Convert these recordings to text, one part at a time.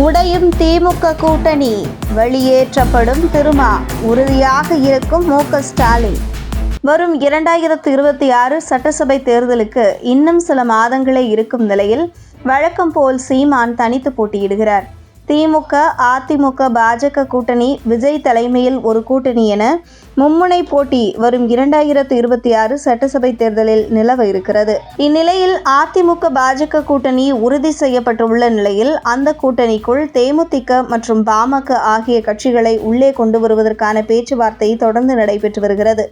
உடையும் திமுக கூட்டணி. வெளியேற்றப்படும் திருமா. உறுதியாக இருக்கும் மு க ஸ்டாலின். வரும் இரண்டாயிரத்து இருபத்தி ஆறு சட்டசபை தேர்தலுக்கு இன்னும் சில மாதங்களே இருக்கும் நிலையில் வழக்கம் போல் சீமான் தனித்து போட்டியிடுகிறார். திமுக அதிமுக பாஜக கூட்டணி விஜய் தலைமையில் ஒரு கூட்டணி என மும்முனை போட்டி வரும் இரண்டாயிரத்து இருபத்தி ஆறு சட்டசபை தேர்தலில் நிலவ இருக்கிறது. இந்நிலையில் அதிமுக பாஜக கூட்டணி உறுதி செய்யப்பட்டுள்ள நிலையில் அந்த கூட்டணிக்குள் தேமுதிக மற்றும் பாமக ஆகிய கட்சிகளை உள்ளே கொண்டு வருவதற்கான பேச்சுவார்த்தை தொடர்ந்து நடைபெற்று வருகிறது.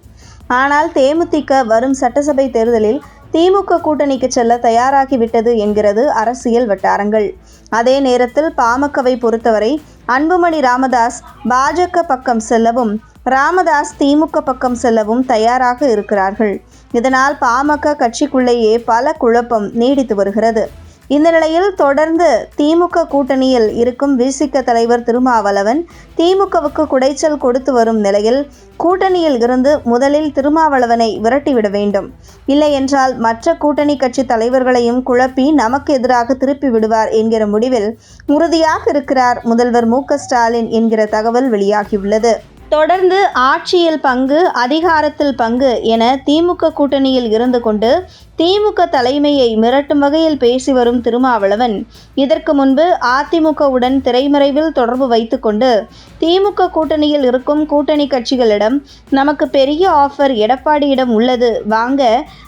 ஆனால் தேமுதிக வரும் சட்டசபை தேர்தலில் திமுக கூட்டணிக்கு செல்ல தயாராகிவிட்டது என்கிறது அரசியல் வட்டாரங்கள். அதே நேரத்தில் பாமகவை பொறுத்தவரை அன்புமணி ராமதாஸ் பாஜக பக்கம் செல்லவும் ராமதாஸ் திமுக பக்கம் செல்லவும் தயாராக இருக்கிறார்கள். இதனால் பாமக கட்சிக்குள்ளேயே பல குழப்பம் நீடித்து வருகிறது. இந்த நிலையில் தொடர்ந்து திமுக கூட்டணியில் இருக்கும் விசிக தலைவர் திருமாவளவன் திமுகவுக்கு குடைச்சல் கொடுத்து வரும் நிலையில் கூட்டணியில் இருந்து முதலில் திருமாவளவனை விரட்டிவிட வேண்டும். இல்லை என்றால் மற்ற கூட்டணி கட்சி தலைவர்களையும் குழப்பி நமக்கு எதிராக திருப்பி விடுவார் என்கிற முடிவில் உறுதியாக இருக்கிறார் முதல்வர் மு ஸ்டாலின் என்கிற தகவல் வெளியாகியுள்ளது. தொடர்ந்து ஆட்சியில் பங்கு அதிகாரத்தில் பங்கு என திமுக கூட்டணியில் இருந்து கொண்டு திமுக தலைமையை மிரட்டும் வகையில் பேசி வரும் திருமாவளவன் இதற்கு முன்பு அதிமுகவுடன் திரைமறைவில் தொடர்பு வைத்துக்கொண்டு திமுக கூட்டணியில் இருக்கும் கூட்டணி கட்சிகளிடம் நமக்கு பெரிய ஆஃபர் எடப்பாடியிடம் உள்ளது வாங்க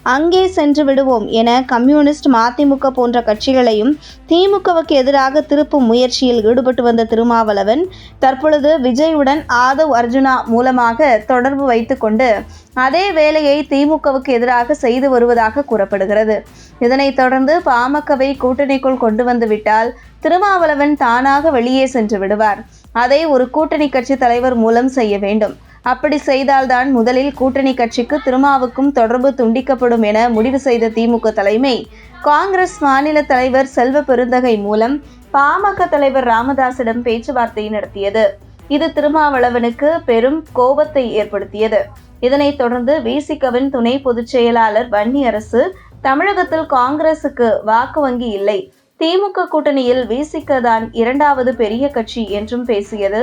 அங்கே சென்று விடுவோம் என கம்யூனிஸ்ட் மதிமுக போன்ற கட்சிகளையும் திமுகவுக்கு எதிராக திருப்பும் முயற்சியில் ஈடுபட்டு வந்த திருமாவளவன் தற்பொழுது விஜயுடன் ஆதவ் அர்ஜுனா மூலமாக தொடர்பு வைத்துக்கொண்டு அதே வேலையை திமுகவுக்கு எதிராக செய்து வருவதாக கூறப்படுகிறது. இதனைத் தொடர்ந்து பாமகவை கூட்டணிக்குள் கொண்டு வந்துவிட்டால் திருமாவளவன் தானாக வெளியே சென்று விடுவார். அதை ஒரு கூட்டணி கட்சி தலைவர் மூலம் செய்ய வேண்டும். அப்படி செய்தால்தான் முதலில் கூட்டணி கட்சிக்கு திருமாவுக்கும் தொடர்பு துண்டிக்கப்படும் என முடிவு செய்த திமுக தலைமை காங்கிரஸ் மாநில தலைவர் செல்வ பெருந்தகை மூலம் பாமக தலைவர் ராமதாசிடம் பேச்சுவார்த்தை நடத்தியது. இது திருமாவளவனுக்கு பெரும் கோபத்தை ஏற்படுத்தியது. இதனைத் தொடர்ந்து விசிகவின் துணை பொதுச் செயலாளர் வன்னியரசு தமிழகத்தில் காங்கிரசுக்கு வாக்கு வங்கி இல்லை. திமுக கூட்டணியில் விசிக தான் இரண்டாவது பெரிய கட்சி என்றும் பேசியது.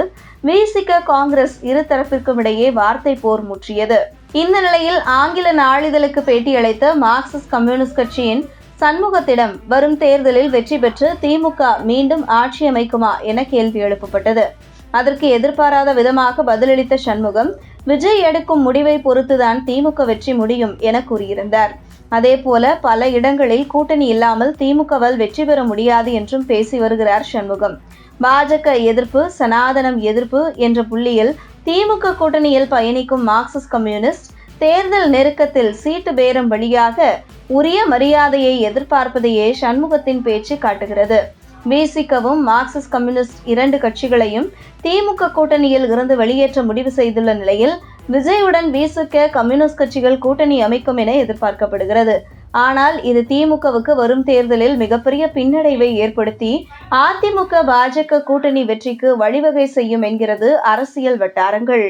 விசிக காங்கிரஸ் இரு தரப்பிற்கும் இடையே வார்த்தை போர் முற்றியது. இந்த நிலையில் ஆங்கில நாளிதழுக்கு பேட்டியளித்த மார்க்சிஸ்ட் கம்யூனிஸ்ட் கட்சியின் சண்முகத்திடம் வரும் தேர்தலில் வெற்றி பெற்று திமுக மீண்டும் ஆட்சி அமைக்குமா என கேள்வி எழுப்பப்பட்டது. அதற்கு எதிர்பாராத விதமாக பதிலளித்த சண்முகம் விஜய் எடுக்கும் முடிவை பொறுத்துதான் திமுக வெற்றி முடியும் என கூறியிருந்தார். அதேபோல பல இடங்களில் கூட்டணி இல்லாமல் திமுகவால் வெற்றி பெற முடியாது என்றும் பேசி வருகிறார் சண்முகம். பாஜக எதிர்ப்பு சனாதனம் எதிர்ப்பு என்ற புள்ளியில் திமுக கூட்டணியில் பயணிக்கும் மார்க்சிஸ்ட் கம்யூனிஸ்ட் தேர்தல் நெருக்கத்தில் சீட்டு பேரம் வழியாக உரிய மரியாதையை எதிர்பார்ப்பதையே சண்முகத்தின் பேச்சு காட்டுகிறது. விசிகவும் மார்க்சிஸ்ட் கம்யூனிஸ்ட் இரண்டு கட்சிகளையும் திமுக கூட்டணியில் இருந்து வெளியேற்ற முடிவு செய்துள்ள நிலையில் விஜயுடன் விசிக கம்யூனிஸ்ட் கட்சிகள் கூட்டணி அமைக்கும் என எதிர்பார்க்கப்படுகிறது. ஆனால் இது திமுகவுக்கு வரும் தேர்தலில் மிகப்பெரிய பின்னடைவை ஏற்படுத்தி அதிமுக பாஜக கூட்டணி வெற்றிக்கு வழிவகை செய்யும் என்கிறது அரசியல் வட்டாரங்கள்.